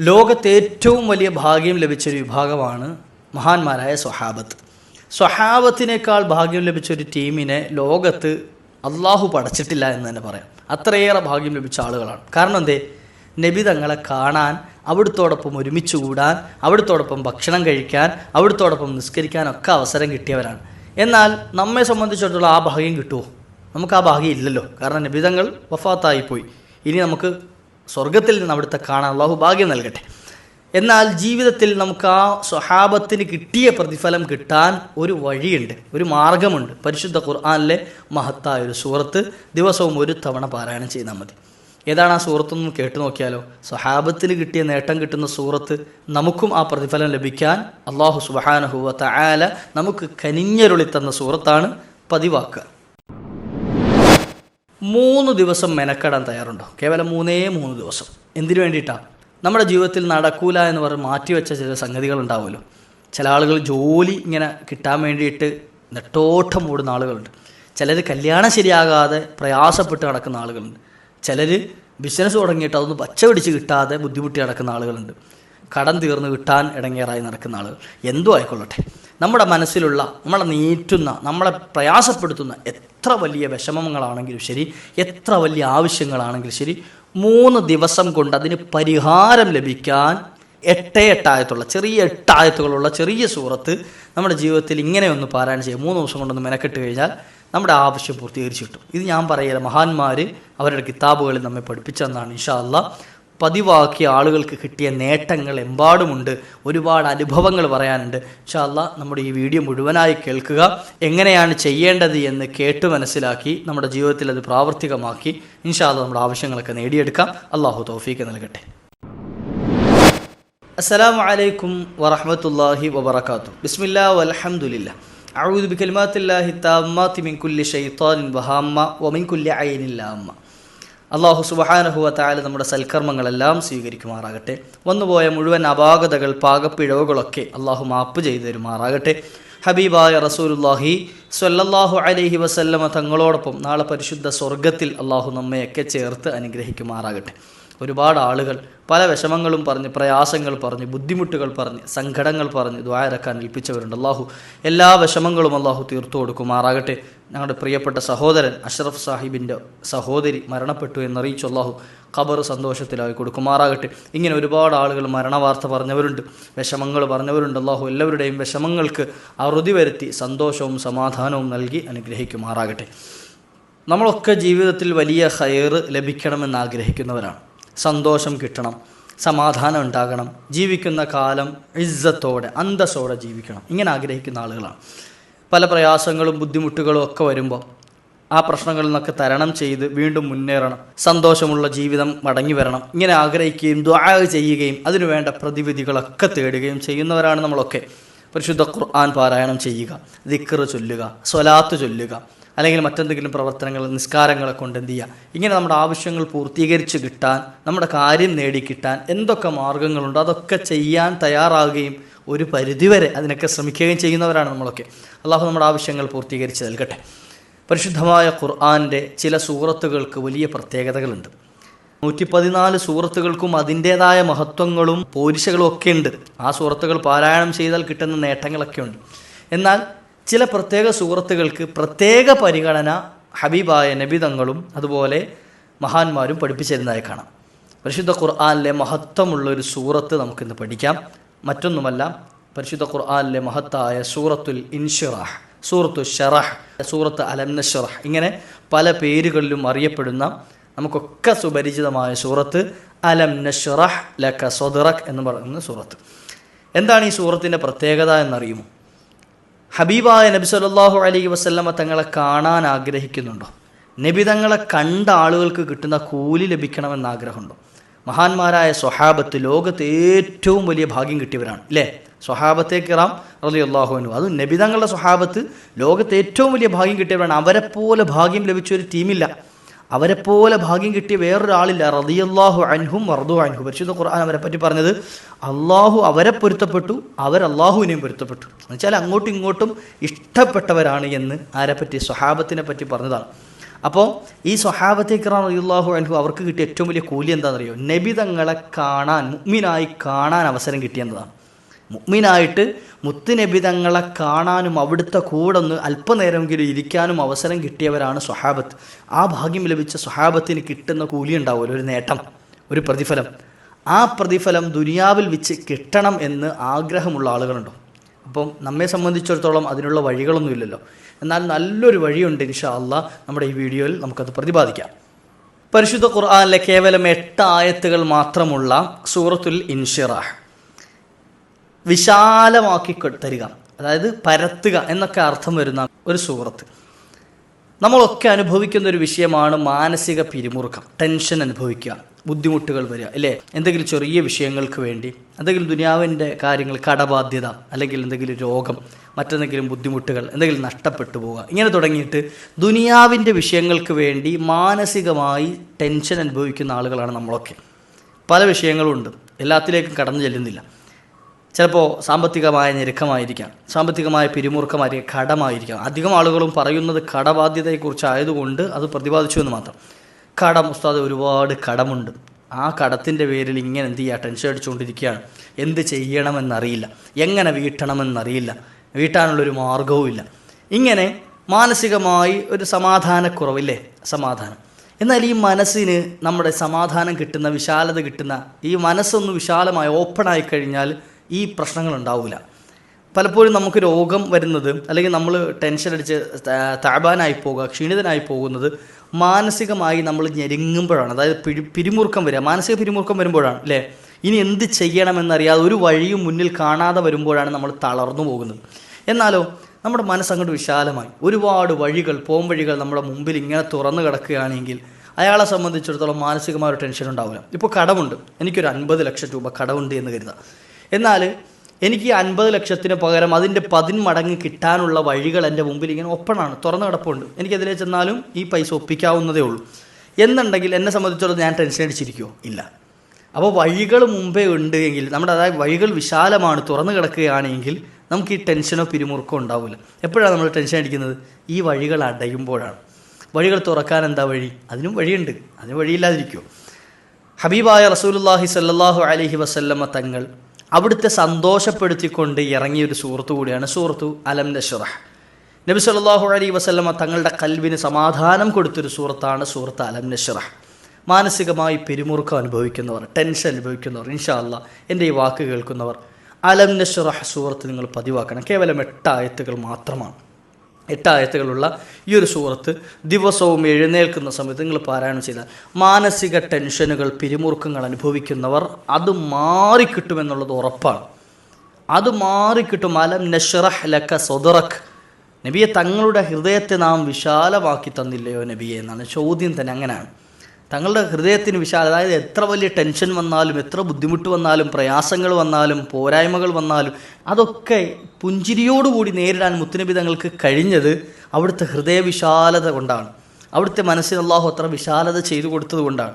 ലോകത്തെ ഏറ്റവും വലിയ ഭാഗ്യം ലഭിച്ചൊരു വിഭാഗമാണ് മഹാന്മാരായ സ്വഹാബത്ത്. സ്വഹാബത്തിനേക്കാൾ ഭാഗ്യം ലഭിച്ച ഒരു ടീമിനെ ലോകത്ത് അള്ളാഹു പടച്ചിട്ടില്ല എന്ന് തന്നെ പറയാം. അത്രയേറെ ഭാഗ്യം ലഭിച്ച ആളുകളാണ്. കാരണം എന്തേ? നബി തങ്ങളെ കാണാൻ അവിടുത്തോടൊപ്പം ഒരുമിച്ച് കൂടാൻ അവിടുത്തോടൊപ്പം ഭക്ഷണം കഴിക്കാൻ അവിടുത്തോടൊപ്പം നിസ്കരിക്കാനൊക്കെ അവസരം കിട്ടിയവരാണ്. എന്നാൽ നമ്മെ സംബന്ധിച്ചിടത്തോളം ആ ഭാഗ്യം കിട്ടുമോ നമുക്ക് ആ ഭാഗ്യം ഇല്ലല്ലോ. കാരണം നബിതങ്ങൾ വഫാത്തായിപ്പോയി. ഇനി നമുക്ക് സ്വർഗത്തിൽ നിന്ന് അവിടുത്തെ കാണാൻ അള്ളാഹു ഭാഗ്യം നൽകട്ടെ. എന്നാൽ ജീവിതത്തിൽ നമുക്ക് ആ സ്വഹാബത്തിന് കിട്ടിയ പ്രതിഫലം കിട്ടാൻ ഒരു വഴിയുണ്ട് ഒരു മാർഗമുണ്ട്. പരിശുദ്ധ ഖുർആാനിലെ മഹത്തായ ഒരു സൂറത്ത് ദിവസവും ഒരു തവണ പാരായണം ചെയ്താൽ മതി. ഏതാണ് ആ സൂറത്തൊന്നും കേട്ടു നോക്കിയാലോ? സ്വഹാബത്തിന് കിട്ടിയ നേട്ടം കിട്ടുന്ന സൂറത്ത് നമുക്കും ആ പ്രതിഫലം ലഭിക്കാൻ അള്ളാഹു സുബാനഹുവ തആല നമുക്ക് കനിഞ്ഞരുളി തന്ന സൂറത്താണ് പതിവാക്കുക. മൂന്ന് ദിവസം മെനക്കെടാൻ തയ്യാറുണ്ടോ? കേവലം മൂന്നേ മൂന്ന് ദിവസം. എന്തിനു വേണ്ടിയിട്ടാണ് നമ്മുടെ ജീവിതത്തിൽ നടക്കൂല എന്ന് പറഞ്ഞ് മാറ്റിവെച്ച ചില സംഗതികൾ ഉണ്ടാവുമല്ലോ. ചില ആളുകൾ ജോലി ഇങ്ങനെ കിട്ടാൻ വേണ്ടിയിട്ട് നെട്ടോട്ടം ഓടുന്ന ആളുകളുണ്ട്. ചിലർ കല്യാണം ശരിയാകാതെ പ്രയാസപ്പെട്ട് നടക്കുന്ന ആളുകളുണ്ട്. ചിലർ ബിസിനസ് തുടങ്ങിയിട്ട് അതൊന്ന് പച്ച പിടിച്ച് കിട്ടാതെ ബുദ്ധിമുട്ടി നടക്കുന്ന ആളുകളുണ്ട്. കടം തീർന്ന് കിട്ടാൻ ഇടങ്ങേറായി നടക്കുന്ന ആളുകൾ എന്തോ ആയിക്കൊള്ളട്ടെ. നമ്മുടെ മനസ്സിലുള്ള നമ്മളെ നീറ്റുന്ന നമ്മളെ പ്രയാസപ്പെടുത്തുന്ന എത്ര വലിയ വിഷമങ്ങളാണെങ്കിലും ശരി എത്ര വലിയ ആവശ്യങ്ങളാണെങ്കിലും ശരി മൂന്ന് ദിവസം കൊണ്ട് അതിന് പരിഹാരം ലഭിക്കാൻ എട്ടേ എട്ടായത്തുള്ള ചെറിയ എട്ടായത്തുകളുള്ള ചെറിയ സൂറത്ത് നമ്മുടെ ജീവിതത്തിൽ ഇങ്ങനെ ഒന്ന് പാരായണം ചെയ്യുക മൂന്ന് ദിവസം കൊണ്ടൊന്ന് മെനക്കെട്ട് കഴിഞ്ഞാൽ നമ്മുടെ ആവശ്യം പൂർത്തീകരിച്ചു കിട്ടും. ഇത് ഞാൻ പറയുക മഹാന്മാർ അവരുടെ കിതാബുകളിൽ നമ്മെ പഠിപ്പിച്ചതെന്നാണ്. ഇൻഷാ അല്ലാ പതിവാക്കിയ ആളുകൾക്ക് കിട്ടിയ നേട്ടങ്ങൾ എമ്പാടുമുണ്ട്. ഒരുപാട് അനുഭവങ്ങൾ പറയാനുണ്ട്. ഇൻഷാ അല്ലാ നമ്മുടെ ഈ വീഡിയോ മുഴുവനായി കേൾക്കുക. എങ്ങനെയാണ് ചെയ്യേണ്ടത് എന്ന് കേട്ട് മനസ്സിലാക്കി നമ്മുടെ ജീവിതത്തിൽ അത് പ്രാവർത്തികമാക്കി ഇൻഷാല്ല നമ്മുടെ ആവശ്യങ്ങളൊക്കെ നേടിയെടുക്കാം. അള്ളാഹു തോഫീക്ക് നൽകട്ടെ. അസ്സലാമു അലൈക്കും വറഹമത്തല്ലാഹി വബറകാതുഹു. ബിസ്മില്ലാ വലഹമുല്ല അഊദു ബികലിമാത്തില്ലാഹി താമ്മാതി മിൻ കുല്ലി ശൈത്താനിൻ വഹാമ്മ വമിൻ കുല്ലി ഐനിൻ ലാമ്മ. അള്ളാഹു സുബ്ഹാനഹു വതആല നമ്മുടെ സൽക്കർമ്മങ്ങളെല്ലാം സ്വീകരിക്കുമാറാകട്ടെ. വന്നുപോയ മുഴുവൻ അപാകതകൾ പാകപ്പിഴവുകളൊക്കെ അള്ളാഹു മാപ്പ് ചെയ്തു തരുമാറാകട്ടെ. ഹബീബായ റസൂലുല്ലാഹി സ്വല്ലല്ലാഹു അലഹി വസല്ലമ തങ്ങളോടൊപ്പം നാളെ പരിശുദ്ധ സ്വർഗത്തിൽ അള്ളാഹു നമ്മയൊക്കെ ചേർത്ത് അനുഗ്രഹിക്കുമാറാകട്ടെ. ഒരുപാട് ആളുകൾ പല വിഷമങ്ങളും പറഞ്ഞ് പ്രയാസങ്ങൾ പറഞ്ഞ് ബുദ്ധിമുട്ടുകൾ പറഞ്ഞ് സങ്കടങ്ങൾ പറഞ്ഞ് ദ്വാരക്കാൻ ഏൽപ്പിച്ചവരുണ്ട്. അള്ളാഹു എല്ലാ വിഷമങ്ങളും അള്ളാഹു തീർത്തു കൊടുക്കുമാറാകട്ടെ. ഞങ്ങളുടെ പ്രിയപ്പെട്ട സഹോദരൻ അഷ്റഫ് സാഹിബിന്റെ സഹോദരി മരണപ്പെട്ടു എന്നറിയിച്ചു. അള്ളാഹു ഖബർ സന്തോഷത്തിലായി കൊടുക്കുമാറാകട്ടെ. ഇങ്ങനെ ഒരുപാട് ആളുകൾ മരണവാർത്ത പറഞ്ഞവരുണ്ട് വിഷമങ്ങൾ പറഞ്ഞവരുണ്ട്. അള്ളാഹു എല്ലാവരുടെയും വിഷമങ്ങൾക്ക് അറുതി വരുത്തി സന്തോഷവും സമാധാനവും നൽകി അനുഗ്രഹിക്കുമാറാകട്ടെ. നമ്മളൊക്കെ ജീവിതത്തിൽ വലിയ ഹയർ ലഭിക്കണമെന്ന് ആഗ്രഹിക്കുന്നവരാണ്. സന്തോഷം കിട്ടണം സമാധാനം ഉണ്ടാകണം ജീവിക്കുന്ന കാലം ഇജ്ജത്തോടെ അന്തസ്സോടെ ജീവിക്കണം. ഇങ്ങനെ ആഗ്രഹിക്കുന്ന ആളുകളാണ്. പല പ്രയാസങ്ങളും ബുദ്ധിമുട്ടുകളും ഒക്കെ വരുമ്പോൾ ആ പ്രശ്നങ്ങളിൽ നിന്നൊക്കെ തരണം ചെയ്ത് വീണ്ടും മുന്നേറണം. സന്തോഷമുള്ള ജീവിതം മടങ്ങി വരണം. ഇങ്ങനെ ആഗ്രഹിക്കുകയും ദ്വാ ചെയ്യുകയും അതിനുവേണ്ട പ്രതിവിധികളൊക്കെ തേടുകയും ചെയ്യുന്നവരാണ് നമ്മളൊക്കെ. പരിശുദ്ധ ഖുർആൻ പാരായണം ചെയ്യുക ദിക്കറ് ചൊല്ലുക സ്വലാത്ത് ചൊല്ലുക അല്ലെങ്കിൽ മറ്റെന്തെങ്കിലും പ്രവർത്തനങ്ങൾ നിസ്കാരങ്ങളെ കൊണ്ട് എന്ത് ചെയ്യുക ഇങ്ങനെ നമ്മുടെ ആവശ്യങ്ങൾ പൂർത്തീകരിച്ച് കിട്ടാൻ നമ്മുടെ കാര്യം നേടിക്കിട്ടാൻ എന്തൊക്കെ മാർഗങ്ങളുണ്ടോ? അതൊക്കെ ചെയ്യാൻ തയ്യാറാകുകയും ഒരു പരിധിവരെ അതിനൊക്കെ ശ്രമിക്കുകയും ചെയ്യുന്നവരാണ് നമ്മളൊക്കെ. അള്ളാഹു നമ്മുടെ ആവശ്യങ്ങൾ പൂർത്തീകരിച്ച് നൽകട്ടെ. പരിശുദ്ധമായ ഖുർആാന്റെ ചില സൂറത്തുകൾക്ക് വലിയ പ്രത്യേകതകളുണ്ട്. നൂറ്റി പതിനാല് സൂറത്തുകൾക്കും അതിന്റേതായ മഹത്വങ്ങളും പോരിശകളും ഒക്കെ ഉണ്ട്. ആ സൂറത്തുകൾ പാരായണം ചെയ്താൽ കിട്ടുന്ന നേട്ടങ്ങളൊക്കെ ഉണ്ട്. എന്നാൽ ചില പ്രത്യേക സൂറത്തുകൾക്ക് പ്രത്യേക പരിഗണന ഹബീബായ നബിതങ്ങളും അതുപോലെ മഹാന്മാരും പഠിപ്പിച്ചിരുന്നതായി കാണാം. പരിശുദ്ധ ഖുർആാനിലെ മഹത്വമുള്ള ഒരു സൂറത്ത് നമുക്കിന്ന് പഠിക്കാം. മറ്റൊന്നുമല്ല പരിശുദ്ധ ഖുർആാനിലെ മഹത്തായ സൂറത്തുൽ ഇൻഷുറാഹ് സൂറത്തു ഷറഹ് സൂറത്ത് അലം നഷറഹ് ഇങ്ങനെ പല പേരുകളിലും അറിയപ്പെടുന്ന നമുക്കൊക്കെ സുപരിചിതമായ സൂറത്ത് അലം നഷറഹ് ലക സൊദറക് എന്ന് പറയുന്ന സൂറത്ത്. എന്താണ് ഈ സൂറത്തിന്റെ പ്രത്യേകത എന്നറിയുമോ? ഹബീബായ നബി സല്ലല്ലാഹു അലൈഹി വസല്ലമ തങ്ങളെ കാണാൻ ആഗ്രഹിക്കുന്നുണ്ടോ? നബി തങ്ങളെ കണ്ട ആളുകൾക്ക് കിട്ടുന്ന കൂലി ലഭിക്കണമെന്ന് ആഗ്രഹമുണ്ടോ? മഹാന്മാരായ സ്വഹാബത്ത് ലോകത്ത് ഏറ്റവും വലിയ ഭാഗ്യം കിട്ടിയവരാണ് അല്ലേ? സ്വഹാബത്തെ കിറാം റലി അള്ളാഹുവിനു അത് നബിതങ്ങളുടെ സ്വഹാബത്ത് ലോകത്ത് ഏറ്റവും വലിയ ഭാഗ്യം കിട്ടിയവരാണ്. അവരെപ്പോലെ ഭാഗ്യം ലഭിച്ച ഒരു ടീമില്ല അവരെപ്പോലെ ഭാഗ്യം കിട്ടിയ വേറൊരാളില്ല. റതിയല്ലാഹു അൻഹും വർദു അൻഹു. പരിശുദ്ധ ഖുർആൻ അവരെ പറ്റി പറഞ്ഞത് അള്ളാഹു അവരെ പൊരുത്തപ്പെട്ടു അവർ അള്ളാഹുവിനെയും പൊരുത്തപ്പെട്ടു. എന്നുവെച്ചാൽ അങ്ങോട്ടും ഇങ്ങോട്ടും ഇഷ്ടപ്പെട്ടവരാണ് എന്ന് ആരെപ്പറ്റി സ്വഹാബത്തിനെ പറ്റി പറഞ്ഞതാണ്. അപ്പോൾ ഈ സ്വഹാബത്തെ കിറാൻ റളിയല്ലാഹു അൻഹു അവർക്ക് കിട്ടിയ ഏറ്റവും വലിയ കൂലി എന്താണെന്നറിയോ? നബി തങ്ങളെ കാണാൻ മുഗ്മിനായി കാണാൻ അവസരം കിട്ടിയെന്നതാണ്. മുഅ്മിനായിട്ട് മുത്തുനബിതങ്ങളെ കാണാനും അവിടുത്തെ കൂടെ ഒന്ന് അല്പനേരമെങ്കിലും ഇരിക്കാനും അവസരം കിട്ടിയവരാണ് സ്വഹാബത്ത്. ആ ഭാഗ്യം ലഭിച്ച സ്വഹാബത്തിന് കിട്ടുന്ന കൂലി ഉണ്ടാവുമല്ലോ ഒരു നേട്ടം ഒരു പ്രതിഫലം. ആ പ്രതിഫലം ദുനിയാവിൽ വെച്ച് കിട്ടണം എന്ന് ആഗ്രഹമുള്ള ആളുകളുണ്ടോ. അപ്പം നമ്മെ സംബന്ധിച്ചിടത്തോളം അതിനുള്ള വഴികളൊന്നുമില്ലല്ലോ എന്നാൽ നല്ലൊരു വഴിയുണ്ട് ഇൻഷാ അള്ളാ നമ്മുടെ ഈ വീഡിയോയിൽ നമുക്കത് പ്രതിപാദിക്കാം. പരിശുദ്ധ ഖുർആാനിലെ കേവലം എട്ട് ആയത്തുകൾ മാത്രമുള്ള സൂറത്തുൽ ഇൻഷിറാഹ്. വിശാലമാക്കി തരിക. അതായത് പരത്തുക എന്നൊക്കെ അർത്ഥം വരുന്ന ഒരു സൂറത്ത് നമ്മളൊക്കെ അനുഭവിക്കുന്ന ഒരു വിഷയമാണ് മാനസിക പിരിമുറുക്കം ടെൻഷൻ അനുഭവിക്കുക ബുദ്ധിമുട്ടുകൾ വരിക അല്ലേ? എന്തെങ്കിലും ചെറിയ വിഷയങ്ങൾക്ക് വേണ്ടി എന്തെങ്കിലും ദുനിയാവിന്റെ കാര്യങ്ങൾ കടബാധ്യത അല്ലെങ്കിൽ എന്തെങ്കിലും രോഗം മറ്റെന്തെങ്കിലും ബുദ്ധിമുട്ടുകൾ എന്തെങ്കിലും നഷ്ടപ്പെട്ടു പോവുക ഇങ്ങനെ തുടങ്ങിയിട്ട് ദുനിയാവിന്റെ വിഷയങ്ങൾക്ക് വേണ്ടി മാനസികമായി ടെൻഷൻ അനുഭവിക്കുന്ന ആളുകളാണ് നമ്മളൊക്കെ. പല വിഷയങ്ങളുണ്ട്. എല്ലാത്തിലേക്കും കടന്നു ചെല്ലുന്നില്ല. ചിലപ്പോൾ സാമ്പത്തികമായ ഞെരുക്കമായിരിക്കാം. സാമ്പത്തികമായ പിരിമുറുക്കമായിരിക്കാം. കടമായിരിക്കാം. അധികം ആളുകളും പറയുന്നത് കടബാധ്യതയെക്കുറിച്ച് ആയതുകൊണ്ട് അത് പ്രതിപാദിച്ചു എന്ന് മാത്രം. കടം ഉസ്താദ് ഒരുപാട് കടമുണ്ട്. ആ കടത്തിന്റെ പേരിൽ ഇങ്ങനെ എന്ത് ചെയ്യുക ടെൻഷൻ അടിച്ചുകൊണ്ടിരിക്കുകയാണ്. എന്ത് ചെയ്യണമെന്നറിയില്ല. എങ്ങനെ വീട്ടണമെന്നറിയില്ല. വീട്ടാനുള്ളൊരു മാർഗവുമില്ല ഇങ്ങനെ മാനസികമായി ഒരു സമാധാനക്കുറവില്ലേ? സമാധാനം. എന്നാൽ ഈ മനസ്സിന് നമ്മുടെ സമാധാനം കിട്ടുന്ന വിശാലത കിട്ടുന്ന ഈ മനസ്സൊന്ന് വിശാലമായി ഓപ്പണായി കഴിഞ്ഞാൽ ഈ പ്രശ്നങ്ങൾ ഉണ്ടാവില്ല പലപ്പോഴും നമുക്ക് രോഗം വരുന്നത് അല്ലെങ്കിൽ നമ്മൾ ടെൻഷൻ അടിച്ച് താപാനായി പോകുക ക്ഷീണിതനായി പോകുന്നത് മാനസികമായി നമ്മൾ ഞെരുങ്ങുമ്പോഴാണ്. അതായത് പിരി പിരിമുറുക്കം വരിക. മാനസിക പിരിമുറുക്കം വരുമ്പോഴാണ് അല്ലേ? ഇനി എന്ത് ചെയ്യണമെന്നറിയാതെ ഒരു വഴിയും മുന്നിൽ കാണാതെ വരുമ്പോഴാണ് നമ്മൾ തളർന്നു പോകുന്നത്. എന്നാലോ നമ്മുടെ മനസ്സങ്ങോട്ട് വിശാലമായി. ഒരുപാട് വഴികൾ പോം വഴികൾ നമ്മുടെ മുമ്പിൽ ഇങ്ങനെ തുറന്നു കിടക്കുകയാണെങ്കിൽ അയാളെ സംബന്ധിച്ചിടത്തോളം മാനസികമായ ഒരു ടെൻഷൻ ഉണ്ടാവില്ല. ഇപ്പോൾ കടമുണ്ട്. എനിക്കൊരു അൻപത് ലക്ഷം രൂപ കടമുണ്ട് എന്ന് കരുതാം എന്നാൽ എനിക്ക് അൻപത് ലക്ഷത്തിന് പകരം അതിന്റെ പതിന്മടങ്ങ് കിട്ടാനുള്ള വഴികൾ എന്റെ മുമ്പിൽ ഇങ്ങനെ ഒപ്പണാണ് തുറന്നു കിടപ്പുണ്ട്. എനിക്കതിലെ ചെന്നാലും ഈ പൈസ ഒപ്പിക്കാവുന്നതേ ഉള്ളൂ. എന്നുണ്ടെങ്കിൽ എന്നെ സംബന്ധിച്ചിടത്തോളം ഞാൻ ടെൻഷൻ അടിച്ചിരിക്കുമോ ഇല്ല. അപ്പോൾ വഴികൾ മുമ്പേ ഉണ്ട് എങ്കിൽ നമ്മുടെ അതായത് വഴികൾ വിശാലമാണ് തുറന്നു കിടക്കുകയാണെങ്കിൽ നമുക്ക് ഈ ടെൻഷനോ പിരിമുറുക്കോ ഉണ്ടാവില്ല. എപ്പോഴാണ് നമ്മൾ ടെൻഷൻ അടിക്കുന്നത്? ഈ വഴികൾ അടയുമ്പോഴാണ്. വഴികൾ തുറക്കാൻ എന്താ വഴി? അതിനും വഴിയുണ്ട്. അതിന് വഴിയില്ലാതിരിക്കുമോ ഹബീബായ റസൂലുള്ളാഹി സല്ലാഹു അലഹി വസല്ലമ്മ തങ്ങൾ അവിടുത്തെ സന്തോഷപ്പെടുത്തിക്കൊണ്ട് ഇറങ്ങിയ ഒരു സൂറത്ത് കൂടിയാണ് സൂറത്തു അലം നഷ്റഹ്. നബി സല്ലാഹു അലൈ വസല്ലമ തങ്ങളുടെ കൽവിന് സമാധാനം കൊടുത്തൊരു സുഹൃത്താണ് സുഹൃത്ത് അലം നഷറഹ്. മാനസികമായി പിരിമുറുക്കം അനുഭവിക്കുന്നവർ ടെൻഷൻ അനുഭവിക്കുന്നവർ ഇൻഷാ അല്ലാ എന്റെ ഈ വാക്ക് കേൾക്കുന്നവർ. അലം നഷറഹ് സുഹൃത്ത് നിങ്ങൾ പതിവാക്കണം. കേവലം എട്ട് ആയത്തുകൾ മാത്രമാണ്. എട്ടായത്തുകളുള്ള ഈ ഒരു സൂറത്ത് ദിവസവും എഴുന്നേൽക്കുന്ന സമയത്ത് നിങ്ങൾ പാരായണം ചെയ്താൽ മാനസിക ടെൻഷനുകൾ പിരിമുറുക്കങ്ങൾ അനുഭവിക്കുന്നവർ അത് മാറിക്കിട്ടുമെന്നുള്ളത് ഉറപ്പാണ്. അത് മാറിക്കിട്ടും. അലം നഷറഹ് ലക്ക സൊദറഖ് നബിയെ തങ്ങളുടെ ഹൃദയത്തെ നാം വിശാലമാക്കി തന്നില്ലയോ നബിയെ എന്നാണ് ചോദ്യം തന്നെ അങ്ങനെയാണ്. തങ്ങളുടെ ഹൃദയത്തിന് വിശാല അതായത് എത്ര വലിയ ടെൻഷൻ വന്നാലും എത്ര ബുദ്ധിമുട്ട് വന്നാലും പ്രയാസങ്ങൾ വന്നാലും പോരായ്മകൾ വന്നാലും അതൊക്കെ പുഞ്ചിരിയോടുകൂടി നേരിടാൻ മുത്തുനബി തങ്ങൾക്ക് കഴിഞ്ഞത് അവിടുത്തെ ഹൃദയവിശാലത കൊണ്ടാണ്. അവിടുത്തെ മനസ്സിന് അള്ളാഹു അത്ര വിശാലത ചെയ്തു കൊടുത്തത് കൊണ്ടാണ്.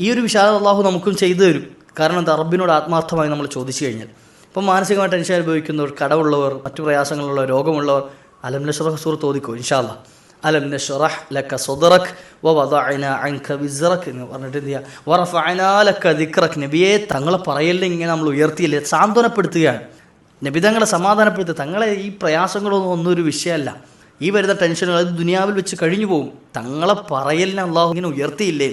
ഈ ഒരു വിശാലത അള്ളാഹു നമുക്കും ചെയ്തു തരും. കാരണം എന്താ? റബ്ബിനോട് ആത്മാർത്ഥമായി നമ്മൾ ചോദിച്ചു കഴിഞ്ഞാൽ. ഇപ്പം മാനസികമായി ടെൻഷൻ അനുഭവിക്കുന്നവർ കടവുള്ളവർ മറ്റു പ്രയാസങ്ങളുള്ളവർ രോഗമുള്ളവർ അലം നഷ്റഹ് സൂറത്ത് ഓദിക്കോ ഇൻഷാല്ല അലം നഷ്റഹ് ലക്ക സുദറക് വ വദഅന അൻക വിസ്റക് എന്ന് പറഞ്ഞിട്ട് എന്ത് ചെയ്യുക വറഫഅനാ ലക്ക ദിക്റക് നബിയെ തങ്ങളെ പറയല്ലേ ഇങ്ങനെ നമ്മൾ ഉയർത്തിയില്ലേ? സാന്ത്വനപ്പെടുത്തുകയാണ്. നബി തങ്ങളെ സമാധാനപ്പെടുത്തുക. തങ്ങളെ ഈ പ്രയാസങ്ങളൊന്നും ഒന്നും ഒരു വിഷയമല്ല. ഈ വരുന്ന ടെൻഷനുകൾ അത് ദുനിയാവിൽ വെച്ച് കഴിഞ്ഞു പോകും തങ്ങളെ പറയലിനെ അള്ളാഹു ഇങ്ങനെ ഉയർത്തിയില്ലേ?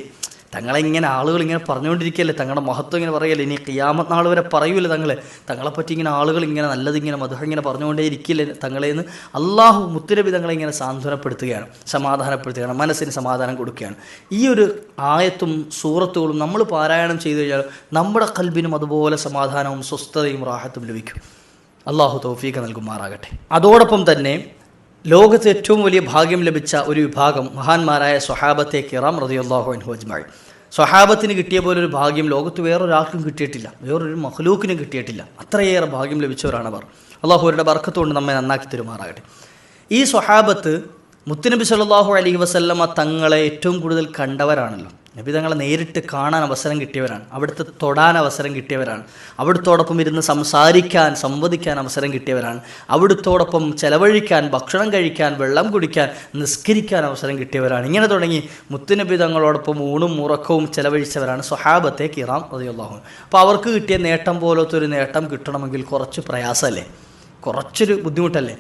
തങ്ങളെ ഇങ്ങനെ ആളുകൾ ഇങ്ങനെ പറഞ്ഞുകൊണ്ടിരിക്കുകയല്ലേ? തങ്ങളുടെ മഹത്വം ഇങ്ങനെ പറയല്ലേ? ഇനി ഖിയാമത്ത് നാൾ വരെ പറയൂലേ തങ്ങളെ? തങ്ങളെപ്പറ്റി ഇങ്ങനെ ആളുകൾ ഇങ്ങനെ നല്ലത് ഇങ്ങനെ മധുരം ഇങ്ങനെ പറഞ്ഞുകൊണ്ടേ ഇരിക്കില്ലേ തങ്ങളെന്ന് അള്ളാഹു മുത്തുരബി തങ്ങളെ ഇങ്ങനെ സാന്ത്വനപ്പെടുത്തുകയാണ് സമാധാനപ്പെടുത്തുകയാണ് മനസ്സിന് സമാധാനം കൊടുക്കുകയാണ്. ഈ ഒരു ആയത്തും സൂറത്തുകളും നമ്മൾ പാരായണം ചെയ്തു കഴിഞ്ഞാൽ നമ്മുടെ കൽബിനും അതുപോലെ സമാധാനവും സ്വസ്ഥതയും റാഹത്തും ലഭിക്കും. അള്ളാഹു തൗഫീഖ നൽകുമാറാകട്ടെ. അതോടൊപ്പം തന്നെ ലോകത്ത് ഏറ്റവും വലിയ ഭാഗ്യം ലഭിച്ച ഒരു വിഭാഗം മഹാന്മാരായ സ്വഹാബത്തെ കിറാം റതിയുള്ളാഹു അൻഹു അജ്മായി സ്വഹാബത്തിന് കിട്ടിയ പോലെ ഒരു ഭാഗ്യം ലോകത്ത് വേറൊരാൾക്കും കിട്ടിയിട്ടില്ല. വേറൊരു മഹ്ലൂക്കിനും കിട്ടിയിട്ടില്ല. അത്രയേറെ ഭാഗ്യം ലഭിച്ചവരാണ് അവർ. അള്ളാഹുരുടെ ബർക്കത്തുകൊണ്ട് നമ്മെ നന്നാക്കി തരുമാറാകട്ടെ. ഈ സ്വഹാബത്ത് മുത്തുനബി സല്ലാഹു അലൈഹി വസല്ലമ തങ്ങളെ ഏറ്റവും കൂടുതൽ കണ്ടവരാണല്ലോ. നബി തങ്ങളെ നേരിട്ട് കാണാൻ അവസരം കിട്ടിയവരാണ്. അവിടുത്തെ തൊടാൻ അവസരം കിട്ടിയവരാണ്. അവിടുത്തോടൊപ്പം ഇരുന്ന് സംസാരിക്കാൻ സംവദിക്കാൻ അവസരം കിട്ടിയവരാണ്. അവിടുത്തോടൊപ്പം ചെലവഴിക്കാൻ ഭക്ഷണം കഴിക്കാൻ വെള്ളം കുടിക്കാൻ നിസ്കരിക്കാൻ അവസരം കിട്ടിയവരാണ്. ഇങ്ങനെ തുടങ്ങി മുത്തുനബി തങ്ങളോടൊപ്പം ഊണും ഉറക്കവും ചെലവഴിച്ചവരാണ് സ്വഹാബത്തെ കിറാം അതിയുള്ളാഹു അപ്പോൾ അവർക്ക് കിട്ടിയ നേട്ടം പോലത്തെ ഒരു നേട്ടം കിട്ടണമെങ്കിൽ കുറച്ച് പ്രയാസമല്ലേ? കുറച്ചൊരു ബുദ്ധിമുട്ടല്ലേ?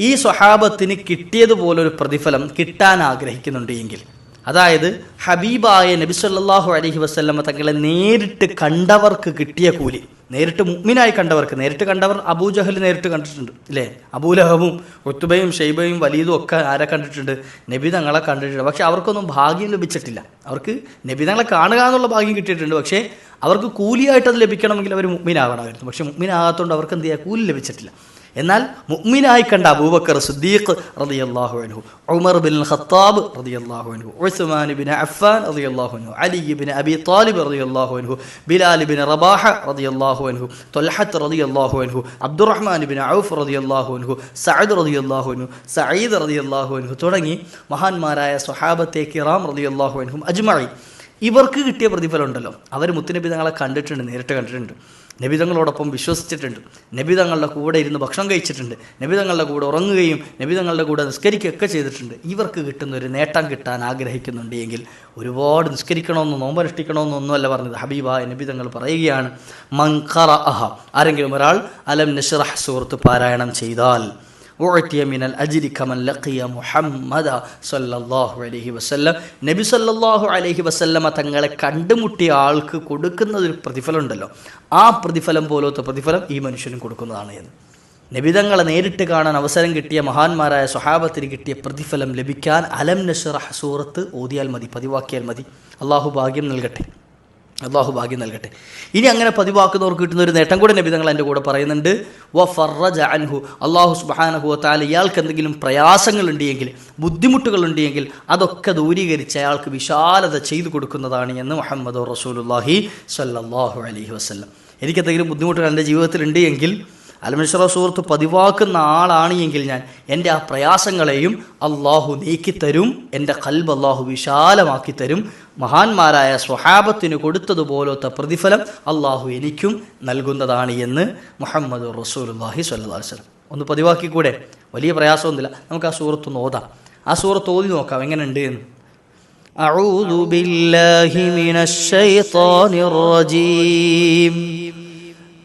ഈ സ്വഹാബത്തിന് കിട്ടിയതുപോലൊരു പ്രതിഫലം കിട്ടാൻ ആഗ്രഹിക്കുന്നുണ്ട് എങ്കിൽ അതായത് ഹബീബായ നബി സല്ലല്ലാഹു അലൈഹി വസല്ലമ തങ്ങളെ നേരിട്ട് കണ്ടവർക്ക് കിട്ടിയ കൂലി. നേരിട്ട് മുഗ്മിനായി കണ്ടവർക്ക് നേരിട്ട് കണ്ടവർ അബൂജഹൽ നേരിട്ട് കണ്ടിട്ടുണ്ട് ഇല്ലേ? അബൂലഹബും ഒത്തുബയും ഷെയ്ബയും വലീദും ഒക്കെ ആരെ കണ്ടിട്ടുണ്ട്? നബി തങ്ങളെ കണ്ടിട്ടുണ്ട്. പക്ഷെ അവർക്കൊന്നും ഭാഗ്യം ലഭിച്ചിട്ടില്ല. അവർക്ക് നബി തങ്ങളെ കാണുക എന്നുള്ള ഭാഗ്യം കിട്ടിയിട്ടുണ്ട്. പക്ഷേ അവർക്ക് കൂലിയായിട്ട് അത് ലഭിക്കണമെങ്കിൽ അവർ മുഗ്മിനാകണമായിരുന്നു പക്ഷെ മുഗ്മിനാകാത്തതുകൊണ്ട് അവർക്ക് എന്ത് ചെയ്യുക കൂലി ലഭിച്ചിട്ടില്ല. എന്നാൽ മുഗ്മിനായി കണ്ട അബൂബക്കർ സിദ്ദീഖ് റളിയല്ലാഹു അൻഹു ഉമർ ബിൻ ഖത്താബ് റളിയല്ലാഹു അൻഹു ഉസ്മാൻ ബിൻ അഫ്ഫാൻ റളിയല്ലാഹു അൻഹു അലി ബിൻ അബി താലിബ് റളിയല്ലാഹു അൻഹു ബിലാൽ ബിൻ റബാഹ റളിയല്ലാഹു അൻഹു തൊൽഹത്ത് റളിയല്ലാഹു അൻഹു അബ്ദുറഹ്മാൻ ബിൻ ഔഫ് റളിയല്ലാഹു അൻഹു സഅദ് റളിയല്ലാഹു അൻഹു സഈദ് റളിയല്ലാഹു അൻഹു തുടങ്ങി മഹാന്മാരായ സ്വഹാബത്തെ കിറാം റളിയല്ലാഹു അൻഹും അജ്മായി ഇവർക്ക് കിട്ടിയ പ്രതിഫലം ഉണ്ടല്ലോ. അവർ മുത്തുനബി തങ്ങളെ കണ്ടിട്ടുണ്ട് നേരിട്ട് കണ്ടിട്ടുണ്ട്. നബി തങ്ങളോടൊപ്പം വിശ്വസിച്ചിട്ടുണ്ട്. നബിതങ്ങളുടെ കൂടെ ഇരുന്ന് ഭക്ഷണം കഴിച്ചിട്ടുണ്ട്. നബിതങ്ങളുടെ കൂടെ ഉറങ്ങുകയും നബിതങ്ങളുടെ കൂടെ നിസ്കരിക്കുകയൊക്കെ ചെയ്തിട്ടുണ്ട്. ഇവർക്ക് കിട്ടുന്ന ഒരു നേട്ടം കിട്ടാൻ ആഗ്രഹിക്കുന്നുണ്ട് എങ്കിൽ ഒരുപാട് നിസ്കരിക്കണമെന്നോ നോമ്പനുഷ്ഠിക്കണമെന്നോ ഒന്നുമല്ല പറഞ്ഞത്. ഹബീബായ നബി തങ്ങൾ പറയുകയാണ് മങ്കറ അഹ ആരെങ്കിലും ഒരാൾ അലം നിഷറഹ് സുഹൃത്ത് പാരായണം ചെയ്താൽ മിനൽ അജ്രി കമൻ ലഖിയ മുഹമ്മദ സല്ലല്ലാഹു അലൈഹി വസല്ലം നബി സല്ലല്ലാഹു അലൈഹി വസല്ലമ തങ്ങളെ കണ്ടുമുട്ടിയ ആൾക്ക് കൊടുക്കുന്ന ഒരു പ്രതിഫലം ആ പ്രതിഫലം പോലത്തെ പ്രതിഫലം ഈ മനുഷ്യനും കൊടുക്കുന്നതാണ് എന്ന്. നബിതങ്ങളെ നേരിട്ട് കാണാൻ അവസരം കിട്ടിയ മഹാന്മാരായ സ്വഹാബത്തിന് കിട്ടിയ പ്രതിഫലം ലഭിക്കാൻ അലം നഷറഹ് സൂറത്ത് ഓതിയാൽ മതി പതിവാക്കിയാൽ മതി. അള്ളാഹു ഭാഗ്യം നൽകട്ടെ. അള്ളാഹു ഭാഗ്യം നൽകട്ടെ. ഇനി അങ്ങനെ പതിവാക്കുന്നവർക്ക് കിട്ടുന്ന ഒരു നേട്ടം കൂടെ നബിതങ്ങൾ എന്റെ കൂടെ പറയുന്നുണ്ട്. വ ഫറജ അൻഹു. അള്ളാഹു സുബാനഹു താല ഇയാൾക്ക് എന്തെങ്കിലും പ്രയാസങ്ങളുണ്ട് എങ്കിൽ ബുദ്ധിമുട്ടുകളുണ്ട് എങ്കിൽ അതൊക്കെ ദൂരീകരിച്ച് അയാൾക്ക് വിശാലത ചെയ്തു കൊടുക്കുന്നതാണ് എന്ന് മുഹമ്മദ് റസൂലുല്ലാഹി സല്ലല്ലാഹു അലൈഹി എനിക്ക് എനിക്കെന്തെങ്കിലും ബുദ്ധിമുട്ടുകൾ എന്റെ ജീവിതത്തിലുണ്ട് എങ്കിൽ അലമിശ്ര സുഹൃത്ത് പതിവാക്കുന്ന ആളാണ് എങ്കിൽ ഞാൻ എൻ്റെ ആ പ്രയാസങ്ങളെയും അള്ളാഹു നീക്കിത്തരും എൻ്റെ കൽബ് അള്ളാഹു വിശാലമാക്കി തരും മഹാന്മാരായ സ്വഹാബത്തിന് കൊടുത്തതുപോലത്തെ പ്രതിഫലം അള്ളാഹു എനിക്കും നൽകുന്നതാണ് എന്ന് മുഹമ്മദ് റസൂലുല്ലാഹി സ്വല്ലല്ലാഹു അലൈഹി വസല്ലം ഒന്ന് പതിവാക്കിക്കൂടെ വലിയ പ്രയാസമൊന്നുമില്ല നമുക്ക് ആ സൂറത്ത് ഒന്ന് ഓതാം ആ സൂറത്ത് ഓതി നോക്കാം എങ്ങനെയുണ്ട് എന്ന് أعوذ بالله من الشيطان الرجيم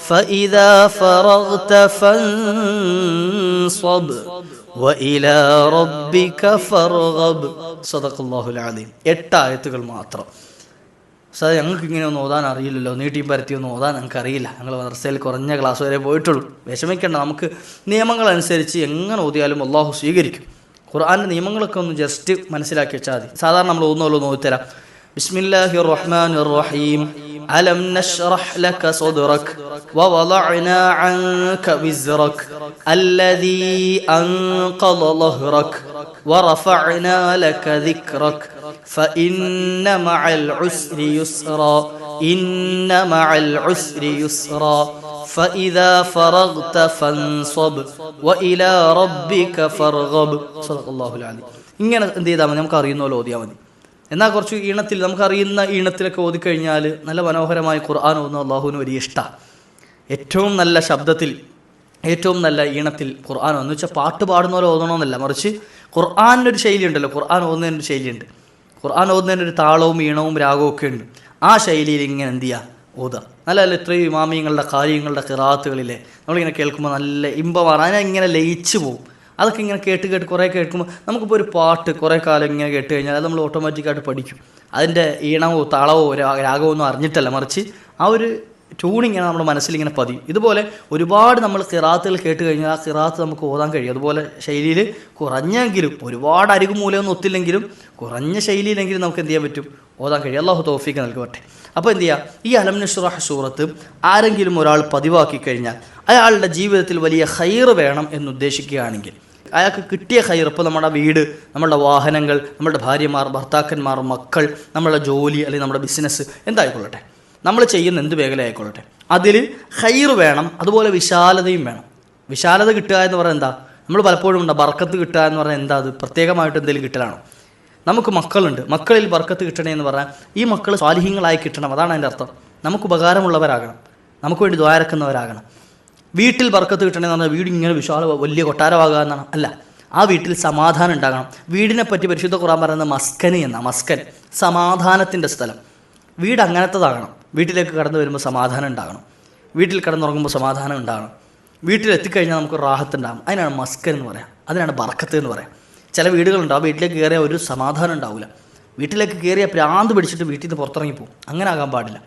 فإذا فرغت فانصب وإلى ربك فارغب صدق الله العظيم എട്ട് ആയത്തുകൾ മാത്രം സാർ ഞങ്ങൾക്ക് ഇങ്ങനെ ഒന്നും ഓതാൻ അറിയില്ലല്ലോ നീട്ടിയും പരത്തി ഒന്നും ഓതാൻ ഞങ്ങൾക്ക് അറിയില്ല ഞങ്ങൾ മദ്രസയിൽ കുറഞ്ഞ ക്ലാസ് വരെ പോയിട്ടുള്ളൂ വിഷമിക്കേണ്ട നമുക്ക് നിയമങ്ങളനുസരിച്ച് എങ്ങനെ ഓതിയാലും അള്ളാഹു സ്വീകരിക്കും ഖുർആാൻ്റെ നിയമങ്ങളൊക്കെ ഒന്ന് ജസ്റ്റ് മനസ്സിലാക്കി വെച്ചാൽ മതി സാധാരണ നമ്മൾ ഒന്നുള്ളൂ നോക്കിത്തരാം ബിസ്മില്ലാഹി റഹ്മാൻ റഹീം ألم نشرح لك صدرك ووضعنا عنك وزرك الذي أنقض ظهرك ورفعنا لك ذكرك فإن مع العسر يسرا إن مع العسر يسرا فإذا فرغت فانصب وإلى ربك فارغب صدق الله العظيم ഇങ്ങനെ എന്ത് ചെയ്താൽ മതി നമുക്ക് അറിയുന്ന പോലെ ഓതിയാൽ മതി എന്നാൽ കുറച്ച് ഈണത്തിൽ നമുക്കറിയുന്ന ഈണത്തിലൊക്കെ ഓതിക്കഴിഞ്ഞാൽ നല്ല മനോഹരമായി ഖുർആൻ ഓതുന്ന അള്ളാഹുവിന് വലിയ ഇഷ്ടമാണ് ഏറ്റവും നല്ല ശബ്ദത്തിൽ ഏറ്റവും നല്ല ഈണത്തിൽ ഖുർആൻ എന്ന് വെച്ചാൽ പാട്ട് പാടുന്ന പോലെ ഓതണമെന്നല്ല. മറിച്ച് ഖുർആാനിന്റെ ശൈലി ഉണ്ടല്ലോ ഖുർആൻ ഓതുന്നതിനൊരു ശൈലിയുണ്ട്. ഖുർആൻ ഓതുന്നതിന്റെ ഒരു താളവും ഈണവും രാഗവും ഒക്കെ ഉണ്ട്. ആ ശൈലിയിൽ ഇങ്ങനെ എന്ത് ചെയ്യുക ഓതുക നല്ല നല്ല ഇത്രയും ഇമാമിയങ്ങളുടെ കാര്യങ്ങളുടെ കിറാത്തുകളിലെ നമ്മളിങ്ങനെ കേൾക്കുമ്പോൾ നല്ല ഇമ്പമാണ്. അതിനെ ഇങ്ങനെ ലയിച്ചു പോകും അതൊക്കെ ഇങ്ങനെ കേട്ട് കേട്ട് കുറേ കേൾക്കുമ്പോൾ നമുക്കിപ്പോൾ ഒരു പാട്ട് കുറേ കാലം ഇങ്ങനെ കേട്ട് കഴിഞ്ഞാൽ അത് നമ്മൾ ഓട്ടോമാറ്റിക്കായിട്ട് പഠിക്കും. അതിന്റെ ഈണമോ താളമോ രാ- രാഗമോ ഒന്നും അറിഞ്ഞിട്ടല്ല. മറിച്ച് ആ ഒരു ട്യൂണിങ്ങനെ നമ്മുടെ മനസ്സിൽ ഇങ്ങനെ പതിയും. ഇതുപോലെ ഒരുപാട് നമ്മൾ കിറാത്തുകൾ കേട്ട് കഴിഞ്ഞാൽ ആ കിറാത്ത് നമുക്ക് ഓതാൻ കഴിയും. അതുപോലെ ശൈലിയിൽ കുറഞ്ഞെങ്കിലും ഒരുപാട് അരികുമൂലമൊന്നും ഒത്തില്ലെങ്കിലും കുറഞ്ഞ ശൈലിയിലെങ്കിലും നമുക്ക് എന്ത് ചെയ്യാൻ പറ്റും? ഓതാൻ കഴിയും. അള്ളാഹു തോഫിക്ക് നൽകട്ടെ. അപ്പോൾ എന്ത് ചെയ്യുക? ഈ അലംനുഷ്റാഹ് നഷ്റഹ് സൂറത്ത് ആരെങ്കിലും ഒരാൾ പതിവാക്കി കഴിഞ്ഞാൽ അയാളുടെ ജീവിതത്തിൽ വലിയ ഹൈറ് വേണം എന്ന് ഉദ്ദേശിക്കുകയാണെങ്കിൽ അയാൾക്ക് കിട്ടിയ ഹൈർ ഇപ്പോൾ നമ്മുടെ വീട് നമ്മളുടെ വാഹനങ്ങൾ നമ്മളുടെ ഭാര്യമാർ ഭർത്താക്കന്മാർ മക്കൾ നമ്മളുടെ ജോലി അല്ലെങ്കിൽ നമ്മുടെ ബിസിനസ് എന്തായിക്കൊള്ളട്ടെ? നമ്മൾ ചെയ്യുന്ന എന്ത് മേഖല ആയിക്കൊള്ളട്ടെ അതിൽ ഹൈർ വേണം അതുപോലെ വിശാലതയും വേണം. വിശാലത കിട്ടുക എന്ന് പറയുന്നത് എന്താ? നമ്മൾ പലപ്പോഴും ഉണ്ട് ബർക്കത്ത് കിട്ടുക എന്ന് പറഞ്ഞാൽ എന്താ അത്? പ്രത്യേകമായിട്ട് എന്തെങ്കിലും കിട്ടലാണോ? നമുക്ക് മക്കളുണ്ട് മക്കളിൽ ബർക്കത്ത് കിട്ടണേ എന്ന് പറഞ്ഞാൽ ഈ മക്കൾ സ്വാലിഹ്യങ്ങളായി കിട്ടണം അതാണ് അതിന്റെ അർത്ഥം. നമുക്ക് ഉപകാരമുള്ളവരാകണം നമുക്ക് വേണ്ടി ദ്വാരക്കുന്നവരാകണം. വീട്ടിൽ ബർക്കത്ത് കിട്ടണമെന്ന് പറഞ്ഞാൽ വീട് ഇങ്ങനെ വിശാല വലിയ കൊട്ടാരമാകുക എന്നാണ്. അല്ല ആ വീട്ടിൽ സമാധാനം ഉണ്ടാകണം. വീടിനെ പറ്റി പരിശുദ്ധ ഖുറാൻ പറയുന്നത് മസ്കന് എന്ന മസ്കൻ. സമാധാനത്തിന്റെ സ്ഥലം. വീട് അങ്ങനത്തതാകണം. വീട്ടിലേക്ക് കടന്നു വരുമ്പോൾ സമാധാനം ഉണ്ടാകണം. വീട്ടിൽ കടന്നുറങ്ങുമ്പോൾ സമാധാനം ഉണ്ടാകണം. വീട്ടിൽ എത്തിക്കഴിഞ്ഞാൽ നമുക്ക് റാഹത്ത് ഉണ്ടാകും. അതിനാണ് മസ്കൻ എന്ന് പറയാം. അതിനാണ് ബർക്കത്ത് എന്ന് പറയാം. ചില വീടുകളുണ്ട് ആ വീട്ടിലേക്ക് കയറിയാൽ ഒരു സമാധാനം ഉണ്ടാവില്ല. വീട്ടിലേക്ക് കയറിയാൽ പ്രാന്ത് പിടിച്ചിട്ട് വീട്ടിൽ നിന്ന് പുറത്തിറങ്ങി പോകും. അങ്ങനെ ആകാൻ പാടില്ല.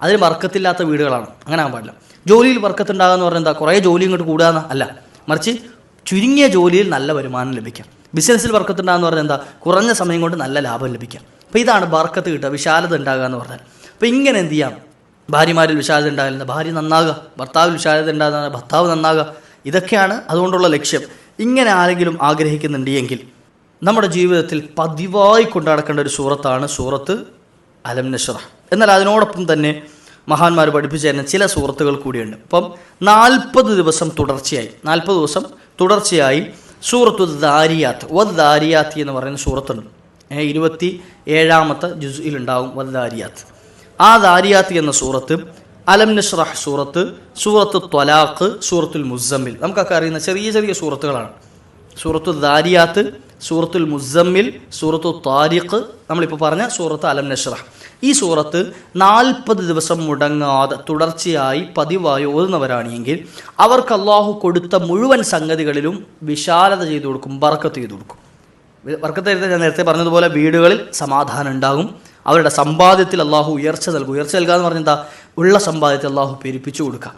അതിന് വർക്കത്തില്ലാത്ത വീടുകളാണ്. അങ്ങനെ ആകാൻ പാടില്ല. ജോലിയിൽ വർക്കത്തുണ്ടാകുക എന്ന് പറഞ്ഞാൽ എന്താ? കുറേ ജോലി ഇങ്ങോട്ട് കൂടുക അല്ല. മറിച്ച് ചുരുങ്ങിയ ജോലിയിൽ നല്ല വരുമാനം ലഭിക്കാം ബിസിനസ്സിൽ വർക്കത്തുണ്ടാകുക എന്ന് പറഞ്ഞാൽ എന്താ? കുറഞ്ഞ സമയം കൊണ്ട് നല്ല ലാഭം ലഭിക്കാം അപ്പോൾ ഇതാണ് ബർക്കത്ത് കിട്ടുക വിശാലത ഉണ്ടാകുക എന്ന് പറഞ്ഞാൽ. അപ്പോൾ ഇങ്ങനെ എന്ത് ചെയ്യാം? ഭാര്യമാരിൽ വിശാലത ഉണ്ടാകുന്ന ഭാര്യ നന്നാകുക ഭർത്താവിൽ വിശാലത ഉണ്ടാകുന്ന ഭർത്താവ് നന്നാകുക. ഇതൊക്കെയാണ് അതുകൊണ്ടുള്ള ലക്ഷ്യം. ഇങ്ങനെ ആരെങ്കിലും ആഗ്രഹിക്കുന്നുണ്ട് എങ്കിൽ നമ്മുടെ ജീവിതത്തിൽ പതിവായി കൊണ്ടു നടക്കേണ്ട ഒരു സൂറത്താണ് സൂറത്ത് അലം നഷ്റ. എന്നാൽ അതിനോടൊപ്പം തന്നെ മഹാന്മാർ പഠിപ്പിച്ചു തരുന്ന ചില സുഹൃത്തുക്കൾ കൂടിയുണ്ട്. അപ്പം നാൽപ്പത് ദിവസം തുടർച്ചയായി നാൽപ്പത് ദിവസം തുടർച്ചയായി സൂറത്തു ദാരിയാത്ത് വദ് ദാരിയാത്തി എന്ന് പറയുന്ന സൂറത്തുണ്ട്. ഇരുപത്തി ഏഴാമത്തെ ജുസിലുണ്ടാവും വദ് ദാരിയാത്ത്. ആ ദാരിയാത്ത് എന്ന സൂറത്ത് അലം നഷ്റഹ് സൂറത്ത് സൂറത്ത് ത്വലാഖ് സൂറത്തുൽ മുസമ്മിൽ. നമുക്കൊക്കെ അറിയുന്ന ചെറിയ ചെറിയ സൂറത്തുകളാണ്. സൂറത്തു ദാരിയാത്ത് സൂറത്തുൽ മുസമ്മിൽ സൂറത്തു താരിഖ് നമ്മളിപ്പോൾ പറഞ്ഞ സൂറത്ത് അലം നഷ്റഹ് ഈ സൂറത്ത് നാൽപ്പത് ദിവസം മുടങ്ങാതെ തുടർച്ചയായി പതിവായി ഓതുന്നവരാണെങ്കിൽ അവർക്ക് അള്ളാഹു കൊടുത്ത മുഴുവൻ സംഗതികളിലും വിശാലത ചെയ്തു കൊടുക്കും ബർക്കത്ത് ചെയ്തു കൊടുക്കും. വർക്കത്ത് ചെയ്ത ഞാൻ നേരത്തെ പറഞ്ഞതുപോലെ വീടുകളിൽ സമാധാനം ഉണ്ടാകും. അവരുടെ സമ്പാദ്യത്തിൽ അള്ളാഹു ഉയർച്ച നൽകും. ഉയർച്ച നൽകുക എന്ന് പറഞ്ഞാൽ ഉള്ള സമ്പാദ്യത്തിൽ അള്ളാഹു പെരുപ്പിച്ചു കൊടുക്കുക.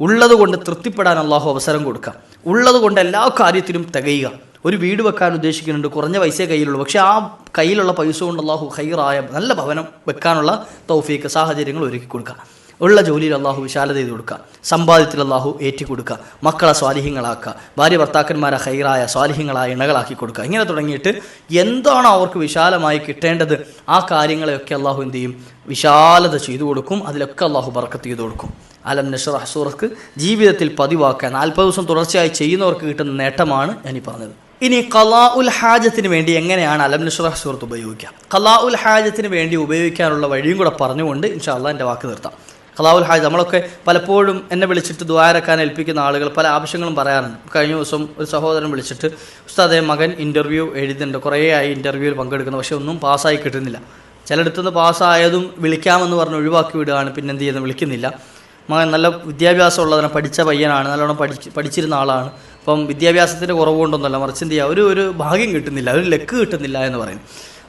ഉള്ളത് കൊണ്ട് തൃപ്തിപ്പെടാൻ അള്ളാഹു അവസരം കൊടുക്കുക. ഉള്ളത് കൊണ്ട് എല്ലാ കാര്യത്തിലും തികയുക. ഒരു വീട് വെക്കാൻ ഉദ്ദേശിക്കുന്നുണ്ട് കുറഞ്ഞ പൈസയെ കയ്യിലുള്ളൂ. പക്ഷേ ആ കയ്യിലുള്ള പൈസ കൊണ്ട് അള്ളാഹു ഹൈറായ നല്ല ഭവനം വെക്കാനുള്ള തൗഫീക്ക് സാഹചര്യങ്ങൾ ഒരുക്കി കൊടുക്കുക. ഉള്ള ജോലിയിൽ അള്ളാഹു വിശാലത ചെയ്ത് കൊടുക്കുക. സമ്പാദ്യത്തിൽ അള്ളാഹു ഏറ്റി കൊടുക്കുക. മക്കളെ സ്വാലിഹ്യങ്ങളാക്കുക. ഭാര്യ ഭർത്താക്കന്മാരെ ഹൈറായ സ്വാലിഹ്യങ്ങളായ ഇണകളാക്കി കൊടുക്കുക. ഇങ്ങനെ തുടങ്ങിയിട്ട് എന്താണോ അവർക്ക് വിശാലമായി കിട്ടേണ്ടത്? ആ കാര്യങ്ങളെയൊക്കെ അള്ളാഹു എന്ത് ചെയ്യും? വിശാലത ചെയ്തു കൊടുക്കും. അതിലൊക്കെ അള്ളാഹു ബർക്കത്ത് ചെയ്തു കൊടുക്കും. അലം നഷറഹ് സൂറത്ത് ജീവിതത്തിൽ പതിവാക്കാൻ നാൽപ്പത് ദിവസം തുടർച്ചയായി ചെയ്യുന്നവർക്ക് കിട്ടുന്ന നേട്ടമാണ് ഞാൻ ഈ പറഞ്ഞത്. ഇനി കലാ ഉൽ ഹാജത്തിന് വേണ്ടി എങ്ങനെയാണ് അലം നഷറഹ് സൂറത്ത് ഉപയോഗിക്കുക കലാ ഉൽ ഹാജത്തിന് വേണ്ടി ഉപയോഗിക്കാനുള്ള വഴിയും കൂടെ പറഞ്ഞുകൊണ്ട് ഇൻഷാ അള്ളാഹ് എന്റെ വാക്ക് നിർത്താം. ഖലാവുൽ ഹാജ് നമ്മളൊക്കെ പലപ്പോഴും എന്നെ വിളിച്ചിട്ട് ദ്വാരക്കാൻ ഏൽപ്പിക്കുന്ന ആളുകൾ പല ആവശ്യങ്ങളും പറയാറുണ്ട്. കഴിഞ്ഞ ദിവസം ഒരു സഹോദരൻ വിളിച്ചിട്ട് ഉസ്താദെ മകൻ ഇന്റർവ്യൂ എഴുതുന്നുണ്ട്. കുറേ ആയി ഇന്റർവ്യൂവിൽ പങ്കെടുക്കുന്നു. പക്ഷേ ഒന്നും പാസ്സായി കിട്ടുന്നില്ല. ചിലയിടത്തുനിന്ന് പാസ്സായതും വിളിക്കാമെന്ന് പറഞ്ഞ് ഒഴിവാക്കി വിടുകയാണ്. പിന്നെന്ത് ചെയ്യുന്നത്? വിളിക്കുന്നില്ല. മകൻ നല്ല വിദ്യാഭ്യാസം ഉള്ളതിനെ പഠിച്ച പയ്യനാണ് നല്ലോണം പഠിച്ച് പഠിച്ചിരുന്ന ആളാണ്. അപ്പം വിദ്യാഭ്യാസത്തിന്റെ കുറവ് കൊണ്ടൊന്നുമല്ല മറിച്ച് എന്ത് ചെയ്യുക ഒരു ഒരു ഭാഗ്യം കിട്ടുന്നില്ല ഒരു ലക്ക് കിട്ടുന്നില്ല എന്ന് പറയും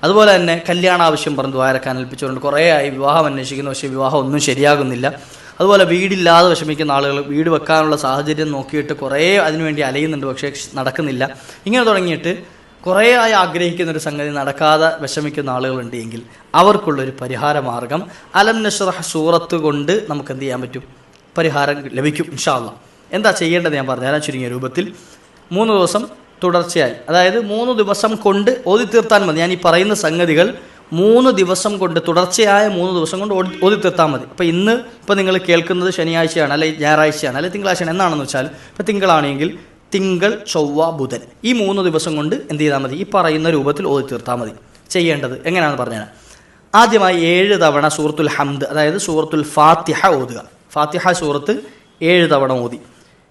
അതുപോലെ തന്നെ കല്യാണ ആവശ്യം പറഞ്ഞ് ദ്വാരക്കാൻ ഏൽപ്പിച്ചുകൊണ്ട് കുറേ ആയി വിവാഹം അന്വേഷിക്കുന്നു പക്ഷേ വിവാഹം ഒന്നും ശരിയാകുന്നില്ല. അതുപോലെ വീടില്ലാതെ വിഷമിക്കുന്ന ആളുകൾ വീട് വെക്കാനുള്ള സാഹചര്യം നോക്കിയിട്ട് കുറേ അതിനുവേണ്ടി അലയുന്നുണ്ട് പക്ഷേ നടക്കുന്നില്ല. ഇങ്ങനെ തുടങ്ങിയിട്ട് കുറേ ആയി ആഗ്രഹിക്കുന്ന ഒരു സംഗതി നടക്കാതെ വിഷമിക്കുന്ന ആളുകളുണ്ട് എങ്കിൽ അവർക്കുള്ളൊരു പരിഹാര മാർഗം അലം നഷ്റഹ് സൂറത്ത് കൊണ്ട് നമുക്ക് എന്ത് ചെയ്യാൻ പറ്റും? പരിഹാരം ലഭിക്കും ഇൻഷാല്ല എന്താ ചെയ്യേണ്ടത് ഞാൻ പറഞ്ഞുതരാം ചുരുങ്ങിയ രൂപത്തിൽ. മൂന്ന് ദിവസം തുടർച്ചയായി. അതായത് മൂന്ന് ദിവസം കൊണ്ട് ഓതി തീർത്താൽ മതി. ഞാൻ ഈ പറയുന്ന സംഗതികൾ മൂന്ന് ദിവസം കൊണ്ട് തുടർച്ചയായ മൂന്ന് ദിവസം കൊണ്ട് ഓടി ഓതി തീർത്താൽ മതി. അപ്പോൾ ഇന്ന് ഇപ്പോൾ നിങ്ങൾ കേൾക്കുന്നത് ശനിയാഴ്ചയാണ് അല്ലെങ്കിൽ ഞായറാഴ്ചയാണ് അല്ലെങ്കിൽ തിങ്കളാഴ്ചയാണ് എന്നാണെന്ന് വെച്ചാൽ ഇപ്പോൾ തിങ്കളാണെങ്കിൽ തിങ്കൾ ചൊവ്വ ബുധൻ. ഈ മൂന്ന് ദിവസം കൊണ്ട് എന്ത് ചെയ്താൽ മതി? ഈ പറയുന്ന രൂപത്തിൽ ഓതി തീർത്താൽ മതി. ചെയ്യേണ്ടത് എങ്ങനെയാണെന്ന് പറഞ്ഞത് ആദ്യമായി ഏഴ് തവണ സൂറത്തുൽ ഹംദ് അതായത് സൂറത്തുൽ ഫാത്തിഹ ഓതുക. ഫാത്തിഹ സൂറത്ത് ഏഴ് തവണ ഓതി.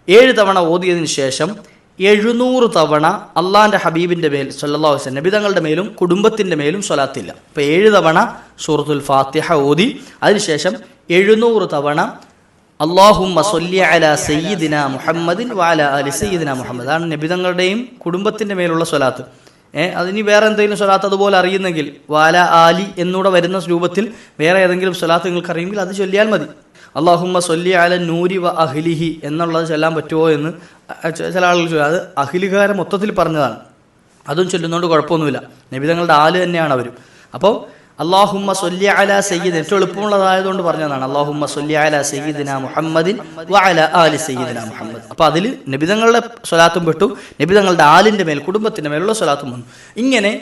ഏഴ് തവണ ഓതിയതിന് ശേഷം എഴുന്നൂറ് തവണ അള്ളാന്റെ ഹബീബിന്റെ മേൽ സല്ലാ വസല്ലം നബിതങ്ങളുടെ മേലും കുടുംബത്തിന്റെ മേലും സ്വലാത്തില്ല. അപ്പോൾ ഏഴ് തവണ സൂറത്തുൽ ഫാത്തിഹ ഓതി. അതിനുശേഷം എഴുന്നൂറ് തവണ അള്ളാഹുമ്മ സൊല്യ അല സയ്യിദിന മുഹമ്മദിൻ വാല അലി സയ്യിദിന മുഹമ്മദ്. അതാണ് നബിതങ്ങളുടെയും കുടുംബത്തിന്റെ മേലുള്ള സ്വലാത്ത്. ഏഹ് അതിനി വേറെ എന്തെങ്കിലും സ്വലാത്ത് അതുപോലെ അറിയുന്നെങ്കിൽ വാല ആലി എന്നൂടെ വരുന്ന രൂപത്തിൽ വേറെ ഏതെങ്കിലും സ്വലാത്ത് നിങ്ങൾക്ക് അറിയുമെങ്കിൽ അത് ചൊല്ലിയാൽ മതി. അള്ളാഹുമ്മ സൊല്ലി അല നൂരി വ അഹ്ലിഹി എന്നുള്ളത് ചൊല്ലാൻ പറ്റുമോ എന്ന് ചില ആളുകൾ ചോദിച്ചു അത് അഖിലുകാരെ മൊത്തത്തിൽ പറഞ്ഞതാണ്. അതും ചൊല്ലുന്നതുകൊണ്ട് കുഴപ്പമൊന്നുമില്ല. നബിതങ്ങളുടെ ആൽ തന്നെയാണ് അവർ അപ്പോൾ അള്ളാഹുമ്മ സൊല്ലി അല സയ്യിദ് ഏറ്റവും എളുപ്പമുള്ളതായതുകൊണ്ട് പറഞ്ഞതാണ്. അള്ളാഹുമ്മ സൊല്ലി അല സയ്യിദിന മുഹമ്മദിൻ വ അല ആലി സയ്യിദിന മുഹമ്മദ്. അപ്പോൾ അതിൽ നബിതങ്ങളുടെ സ്വലാത്തും പെട്ടു. നബിതങ്ങളുടെ ആലിന്റെ മേൽ കുടുംബത്തിന്റെ മേലുള്ള സ്വലാത്തും വന്നു. ഇങ്ങനെ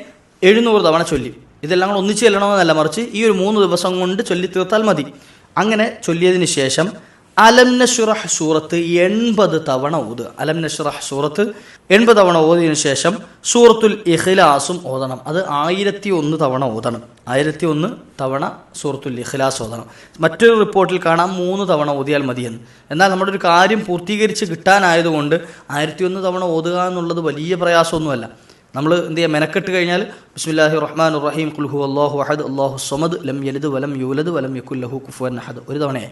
എഴുന്നൂറ് തവണ ചൊല്ലി. ഇതെല്ലാം കൂടെ ഒന്നിച്ച് ചെല്ലണമെന്നല്ല മറിച്ച് ഈ ഒരു മൂന്ന് ദിവസം കൊണ്ട് ചൊല്ലി തീർത്താൽ മതി. അങ്ങനെ ചൊല്ലിയതിന് ശേഷം അലം നഷുറഹ് സൂറത്ത് എൺപത് തവണ ഓതുക. അലം നഷുറഹ് സൂറത്ത് എൺപത് തവണ ഓതിയതിനു ശേഷം സൂറത്തുൽ ഇഖ്ലാസും ഓതണം. അത് ആയിരത്തി ഒന്ന് തവണ ഓതണം. ആയിരത്തി ഒന്ന് തവണ സൂറത്തുൽ ഇഖ്ലാസ് ഓതണം. മറ്റൊരു റിപ്പോർട്ടിൽ കാണാം മൂന്ന് തവണ ഓതിയാൽ മതിയെന്ന്. എന്നാൽ നമ്മുടെ ഒരു കാര്യം പൂർത്തീകരിച്ച് കിട്ടാനായതുകൊണ്ട് ആയിരത്തി ഒന്ന് തവണ ഓതുക എന്നുള്ളത് വലിയ പ്രയാസമൊന്നുമല്ല. നമ്മൾ എന്ത് ചെയ്യുക മെനക്കെട്ട് കഴിഞ്ഞാൽ ബിസ്മില്ലാഹി റഹ്മാൻ റഹീം കുൽഹു അള്ളാഹു അഹദ് അള്ളാഹു സമദ് ലം യലിദ് വലം യൂലദ് വലം യക്കുല്ലഹു കുഫുവൻ അഹദ്. ഒരു തവണയായി.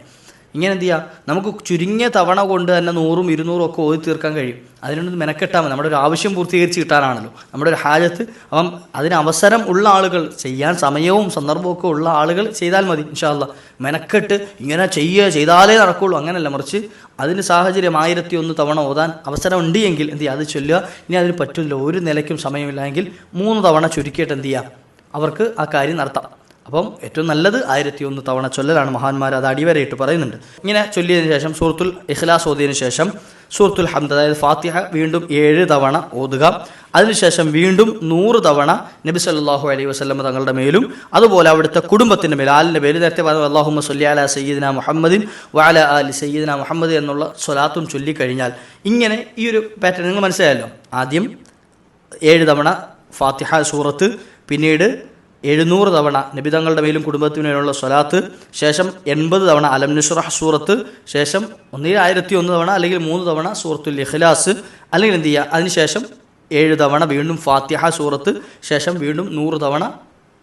ഇങ്ങനെ എന്ത് ചെയ്യുക നമുക്ക് ചുരുങ്ങിയ തവണ കൊണ്ട് തന്നെ നൂറും ഇരുന്നൂറും ഒക്കെ ഓതി തീർക്കാൻ കഴിയും. അതിനൊന്ന് മെനക്കെട്ടാൽ മതി. നമ്മുടെ ഒരു ആവശ്യം പൂർത്തീകരിച്ച് കിട്ടാനാണല്ലോ. നമ്മുടെ ഒരു ഹാജത്ത് അപ്പം അതിന് അവസരം ഉള്ള ആളുകൾ ചെയ്യാൻ സമയവും സന്ദർഭവും ഒക്കെ ഉള്ള ആളുകൾ ചെയ്താൽ മതി ഇൻഷാല്ല മെനക്കെട്ട് ഇങ്ങനെ ചെയ്യുക ചെയ്താലേ നടക്കുള്ളൂ. അങ്ങനെയല്ല മറിച്ച് അതിന് സാഹചര്യം ആയിരത്തി ഒന്ന് തവണ ഓതാൻ അവസരം ഉണ്ട് എങ്കിൽ എന്ത് ചെയ്യുക അത് ചൊല്ലുക. ഇനി അതിന് പറ്റില്ല ഒരു നിലയ്ക്കും സമയമില്ല എങ്കിൽ മൂന്ന് തവണ ചുരുക്കിയിട്ട് എന്ത് ചെയ്യുക അവർക്ക് ആ കാര്യം നടത്താം. അപ്പം ഏറ്റവും നല്ലത് ആയിരത്തി ഒന്ന് തവണ ചൊല്ലലാണ് മഹാന്മാർ അത് അടിവരയിട്ട് പറയുന്നുണ്ട്. ഇങ്ങനെ ചൊല്ലിയതിനു ശേഷം സൂറത്തുൽ ഇഖ്ലാസ് ഓതിയതിനു ശേഷം സൂറത്തുൽ ഹംദ് അതായത് ഫാത്തിഹ വീണ്ടും ഏഴ് തവണ ഓതുക. അതിനുശേഷം വീണ്ടും നൂറ് തവണ നബി സല്ലാഹു അലൈഹി വസ്ലം തങ്ങളുടെ മേലും അതുപോലെ അവിടുത്തെ കുടുംബത്തിന്റെ മേലും ആലിന്റെ പേര് നേരത്തെ പറഞ്ഞു അള്ളാഹുമ്മ സൊല്ലി അല സയ്യിദിന മുഹമ്മദിൻ വാല അലി സയ്യിദിന മുഹമ്മദ് എന്നുള്ള സ്വലാത്തും ചൊല്ലിക്കഴിഞ്ഞാൽ ഇങ്ങനെ ഈ ഒരു പാറ്റേൺ നിങ്ങൾ മനസ്സിലായല്ലോ. ആദ്യം ഏഴ് തവണ ഫാത്തിഹ സൂറത്ത് പിന്നീട് എഴുന്നൂറ് തവണ നബിതങ്ങളുടെ മേലും കുടുംബത്തിനുള്ള മേലുള്ള സ്വലാത്ത് ശേഷം എൺപത് തവണ അലം നുഷ്റഹ് സൂറത്ത് ശേഷം ഒന്നിൽ ആയിരത്തി ഒന്ന് തവണ അല്ലെങ്കിൽ മൂന്ന് തവണ സൂറത്തുൽ ഇഖ്ലാസ് അല്ലെങ്കിൽ എന്ത് ചെയ്യുക? അതിനുശേഷം ഏഴ് തവണ വീണ്ടും ഫാത്തിഹ സൂറത്ത് ശേഷം വീണ്ടും നൂറ് തവണ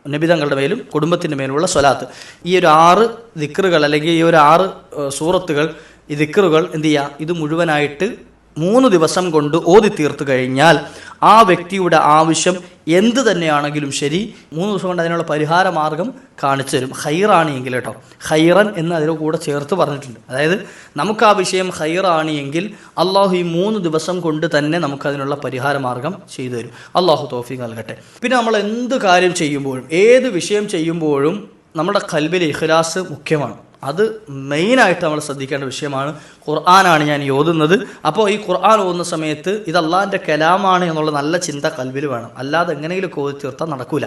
നബിതങ്ങളുടെ മേലും കുടുംബത്തിന്റെ മേലുമുള്ള സ്വലാത്ത്. ഈ ഒരു ആറ് ദിക്റുകൾ അല്ലെങ്കിൽ ഈ ഒരു ആറ് സൂറത്തുകൾ ഈ ദിക്റുകൾ എന്ത് ചെയ്യുക? ഇത് മുഴുവനായിട്ട് മൂന്ന് ദിവസം കൊണ്ട് ഓതി തീർത്തു കഴിഞ്ഞാൽ ആ വ്യക്തിയുടെ ആവശ്യം എന്ത് തന്നെയാണെങ്കിലും ശരി മൂന്ന് ദിവസം കൊണ്ട് അതിനുള്ള പരിഹാര മാർഗം കാണിച്ചു തരും. ഹൈറാണ് എങ്കിൽ കേട്ടോ. ഹൈറൻ എന്ന് അതിന്റെ കൂടെ ചേർത്ത് പറഞ്ഞിട്ടുണ്ട്. അതായത് നമുക്ക് ആ വിഷയം ഹൈറാണ് എങ്കിൽ അള്ളാഹു ഈ മൂന്ന് ദിവസം കൊണ്ട് തന്നെ നമുക്ക് അതിനുള്ള പരിഹാര മാർഗം ചെയ്തു തരും. അള്ളാഹു തോഫി നൽകട്ടെ. പിന്നെ നമ്മൾ എന്ത് കാര്യം ചെയ്യുമ്പോഴും ഏത് വിഷയം ചെയ്യുമ്പോഴും നമ്മുടെ കൽബിൽ ഇഖ്ലാസ് മുഖ്യമാണ്. അത് മെയിനായിട്ട് നമ്മൾ ശ്രദ്ധിക്കേണ്ട വിഷയമാണ് ഖുർആനാണ് ഞാൻ ഓതുന്നത്. അപ്പോൾ ഈ ഖുർആൻ ഓതുന്ന സമയത്ത് ഇത് അള്ളാഹിന്റെ കലാമാണ് എന്നുള്ള നല്ല ചിന്ത കൽവിൽ വേണം. അല്ലാതെ എങ്ങനെയെങ്കിലും കോതി തീർത്താൽ നടക്കൂല.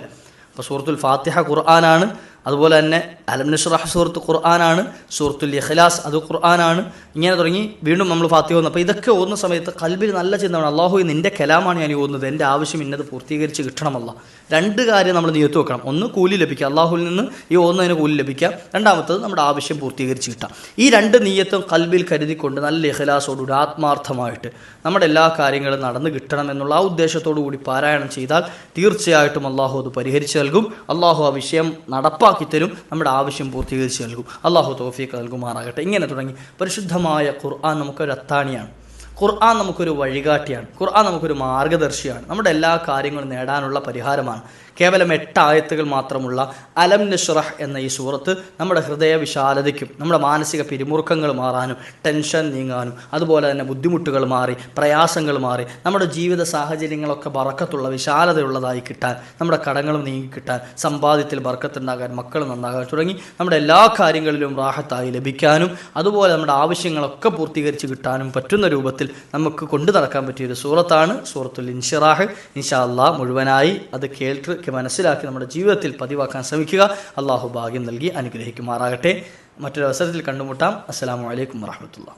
അപ്പോൾ സൂറത്തുൽ ഫാത്തിഹ ഖുർആനാണ്. അതുപോലെ തന്നെ അലം നഷ്റഹ് സൂറത്ത് ഖുർആനാണ് സൂറത്തുൽ ഇഖ്ലാസ് അത് ഖുർആനാണ്. ഇങ്ങനെ തുടങ്ങി വീണ്ടും നമ്മൾ ഫാത്തിഹ വന്നു അപ്പോൾ ഇതൊക്കെ ഓതുന്ന സമയത്ത് കൽബിൽ നല്ല ചിന്തമാണ് അള്ളാഹു നിന്റെ കലാമാണ് ഞാൻ ഓതുന്നത്. എന്റെ ആവശ്യം ഇന്നത് പൂർത്തീകരിച്ച് കിട്ടണമല്ല രണ്ട് കാര്യം നമ്മൾ നിയത്ത് വെക്കണം. ഒന്ന് കൂലി ലഭിക്കുക. അള്ളാഹുവിൽ നിന്ന് ഈ ഓന്നതിന് കൂലി ലഭിക്കുക. രണ്ടാമത്തത് നമ്മുടെ ആവശ്യം പൂർത്തീകരിച്ച് കിട്ടാം ഈ രണ്ട് നീയത്തും കൽബിൽ കരുതിക്കൊണ്ട് നല്ല ഇഖലാസോടുകൂടി ആത്മാർത്ഥമായിട്ട് നമ്മുടെ എല്ലാ കാര്യങ്ങളും നടന്നു കിട്ടണം എന്നുള്ള ആ ഉദ്ദേശത്തോടു കൂടി പാരായണം ചെയ്താൽ തീർച്ചയായിട്ടും അള്ളാഹു അത് പരിഹരിച്ചു നൽകും. അള്ളാഹു ആ വിഷയം നടപ്പാക്കി തരും. നമ്മുടെ ആവശ്യം പൂർത്തീകരിച്ച് നൽകും. അള്ളാഹു തോഫീക്ക് നൽകുമാറാകട്ടെ. ഇങ്ങനെ തുടങ്ങി. പരിശുദ്ധമായ ഖുർആൻ നമുക്കൊരു അത്താണിയാണ്. ഖുർആൻ നമുക്കൊരു വഴികാട്ടിയാണ്. ഖുർആൻ നമുക്കൊരു മാർഗദർശിയാണ്. നമ്മുടെ എല്ലാ കാര്യങ്ങളും നേടാനുള്ള പരിഹാരമാണ്. കേവലം എട്ട് ആയത്തുകൾ മാത്രമുള്ള അലം നഷ്റഹ് എന്ന ഈ സൂറത്ത് നമ്മുടെ ഹൃദയ വിശാലതയ്ക്കും നമ്മുടെ മാനസിക പിരിമുറുക്കങ്ങൾ മാറാനും ടെൻഷൻ നീങ്ങാനും അതുപോലെ തന്നെ ബുദ്ധിമുട്ടുകൾ മാറി പ്രയാസങ്ങൾ മാറി നമ്മുടെ ജീവിത സാഹചര്യങ്ങളൊക്കെ ബറക്കത്തുള്ള വിശാലതയുള്ളതായി കിട്ടാൻ നമ്മുടെ കടങ്ങളും നീങ്ങി കിട്ടാൻ സമ്പാദ്യത്തിൽ ബർക്കത്തുണ്ടാകാൻ മക്കൾ നന്നാകാൻ തുടങ്ങി നമ്മുടെ എല്ലാ കാര്യങ്ങളിലും റാഹത്തായി ലഭിക്കാനും അതുപോലെ നമ്മുടെ ആവശ്യങ്ങളൊക്കെ പൂർത്തീകരിച്ച് കിട്ടാനും പറ്റുന്ന രൂപത്തിൽ നമുക്ക് കൊണ്ടു നടക്കാൻ പറ്റിയ ഒരു സൂറത്താണ് സൂറത്തുൽ ഇൻഷിറാഹ്. ഇൻഷാ അള്ളാഹ് മുഴുവനായി അത് കേൾക്ക് മനസ്സിലാക്കി നമ്മുടെ ജീവിതത്തിൽ പതിവാക്കാൻ ശ്രമിക്കുക. അള്ളാഹു ഭാഗ്യം നൽകി അനുഗ്രഹിക്കുമാറാകട്ടെ. മറ്റൊരു അവസരത്തിൽ കണ്ടുമുട്ടാം. അസ്സാം വലൈക്കും വറഹമത്തുള്ള